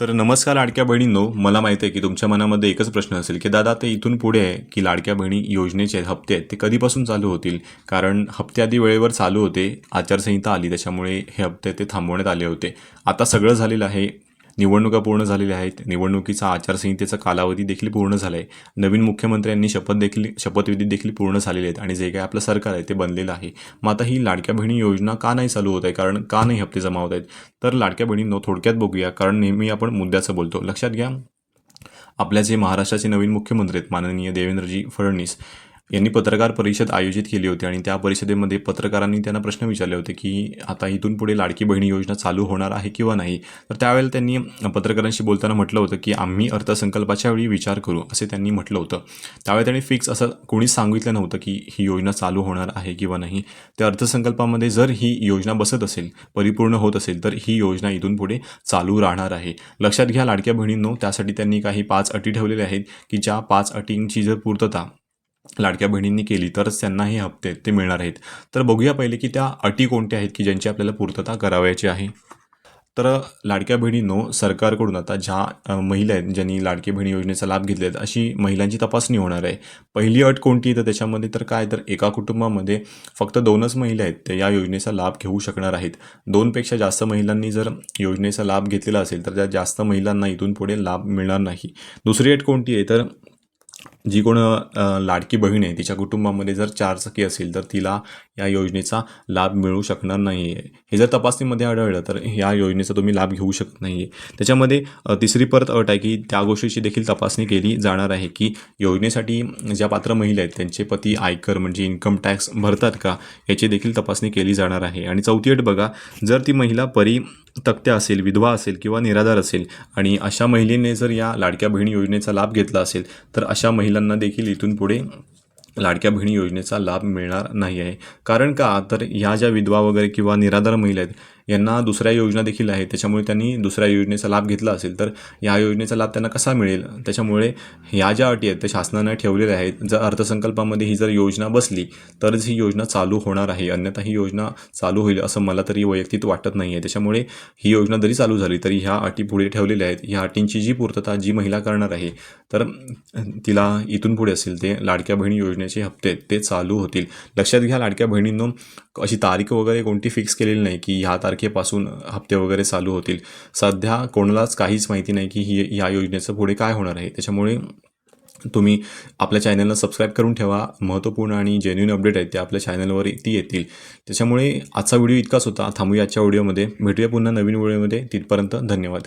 तर नमस्कार लाडक्या बहिणींनो मला माहिती आहे की तुमच्या मनामध्ये एकच प्रश्न असेल की दादा ते इथून पुढे आहे की लाडक्या बहिणी योजनेचे हप्ते आहेत ते कधीपासून चालू होतील? कारण हप्ते आधी वेळेवर चालू होते आचारसंहिता आली त्याच्यामुळे हे हप्ते ते थांबवण्यात आले होते. आता सगळं झालेलं आहे निवडणुका पूर्ण झालेल्या आहेत. निवडणुकीचा आचारसंहितेचा कालावधी देखील पूर्ण झाला आहे नवीन मुख्यमंत्र्यांनी शपथ देखील शपथविधी देखील पूर्ण झालेले आहेत आणि जे काही आपलं सरकार आहे ते बनलेलं आहे. मग आता ही लाडक्या बहिणी योजना का नाही चालू होत आहे? कारण का नाही हप्ते जमा होत आहेत? तर लाडक्या बहिणींनो थोडक्यात बघूया. कारण नेहमी आपण मुद्द्याचं बोलतो. लक्षात घ्या. आपल्या जे महाराष्ट्राचे नवीन मुख्यमंत्री आहेत माननीय देवेंद्रजी फडणवीस यांनी पत्रकार परिषद आयोजित केली होती आणि त्या परिषदेमध्ये पत्रकारांनी त्यांना प्रश्न विचारले होते की आता इथून पुढे लाडकी बहिणी योजना चालू होणार आहे किंवा नाही? तर त्यावेळेला त्यांनी पत्रकारांशी बोलताना म्हटलं होतं की आम्ही अर्थसंकल्पाच्या वेळी विचार करू असे त्यांनी म्हटलं होतं. त्यावेळी त्यांनी फिक्स असं कोणीच सांगितलं नव्हतं की ही योजना चालू होणार आहे किंवा नाही. त्या अर्थसंकल्पामध्ये जर ही योजना बसत असेल परिपूर्ण होत असेल तर ही योजना इथून पुढे चालू राहणार आहे. लक्षात घ्या लाडक्या बहिणींनो त्यासाठी त्यांनी काही पाच अटी ठेवलेल्या आहेत की ज्या पाच अटींची जर पूर्तता लाडक्या बहिणींनी केली तरच त्यांना हे हप्ते आहेत ते मिळणार आहेत. तर बघूया पहिले की त्या अटी कोणत्या आहेत की ज्यांची आपल्याला पूर्तता करावयाची आहे. तर लाडक्या बहिणींनो सरकारकडून आता ज्या महिला आहेत ज्यांनी लाडकी बहिणी योजनेचा लाभ घेतले आहेत अशी महिलांची तपासणी होणार आहे. पहिली अट कोणती तर त्याच्यामध्ये तर काय? तर एका कुटुंबामध्ये फक्त दोनच महिला आहेत त्या या योजनेचा लाभ घेऊ शकणार आहेत. दोनपेक्षा जास्त महिलांनी जर योजनेचा लाभ घेतलेला असेल तर त्या जास्त महिलांना इथून पुढे लाभ मिळणार नाही. दुसरी अट कोणती आहे? तर जी कोण लाडकी बहीण आहे तिच्या कुटुंबामध्ये जर चारचाकी असेल तर तिला या योजनेचा लाभ मिळू शकणार नाही आहे हे जर तपासणीमध्ये आढळलं तर या योजनेचा तुम्ही लाभ घेऊ शकत नाही आहे त्याच्यामध्ये तिसरी परत अट आहे की त्या गोष्टीची देखील तपासणी केली जाणार आहे की योजनेसाठी ज्या पात्र महिला आहेत त्यांचे पती आयकर म्हणजे इन्कम टॅक्स भरतात का याची देखील तपासणी केली जाणार आहे. आणि चौथी अट बघा जर ती महिला परी तक्त्या असेल विधवा असेल किंवा निराधार असेल आणि अशा महिलेने जर या लाडक्या बहिणी योजनेचा लाभ घेतला असेल तर अशा महिलांना देखील इथून पुढे लाडक्या बहिणी योजनेचा लाभ मिळणार नाही आहे. कारण का? तर ह्या ज्या विधवा वगैरे किंवा निराधार महिला आहेत यांना दुसऱ्या योजना देखील आहेत. त्याच्यामुळे त्यांनी दुसऱ्या योजनेचा लाभ घेतला असेल. तर या योजनेचा लाभ त्यांना कसा मिळेल? त्याच्यामुळे ह्या ज्या अटी आहेत त्या शासनानं ठेवलेल्या आहेत. जर अर्थसंकल्पामध्ये ही जर योजना बसली तरच ही योजना चालू होणार आहे. अन्यथा ही योजना चालू होईल असं मला तरी वैयक्तिक वाटत नाही आहे त्याच्यामुळे ही योजना जरी चालू झाली तरी ह्या अटी पुढे ठेवलेल्या आहेत. ह्या अटींची जी पूर्तता जी महिला करणार आहे तर तिला इथून पुढे असेल ते लाडक्या बहिणी योजनेचे हप्ते आहेत ते चालू होतील. लक्षात घ्या लाडक्या बहिणींनो अशी तारीख वगैरे कोणती फिक्स केलेली नाही की ह्या तारखेपासून हप्ते वगैरे चालू होतील. सध्या कोणालाच काहीच माहिती नाही की ही या योजनेचं पुढे काय होणार आहे. त्याच्यामुळे तुम्ही आपल्या चॅनलला सबस्क्राईब करून ठेवा. महत्त्वपूर्ण आणि जेन्युन अपडेट आहेत ते आपल्या चॅनलवर ती येतील. त्याच्यामुळे आजचा व्हिडिओ इतकाच होता. थांबूया आजच्या व्हिडिओमध्ये भेटूया पुन्हा नवीन व्हिडिओमध्ये तिथपर्यंत धन्यवाद.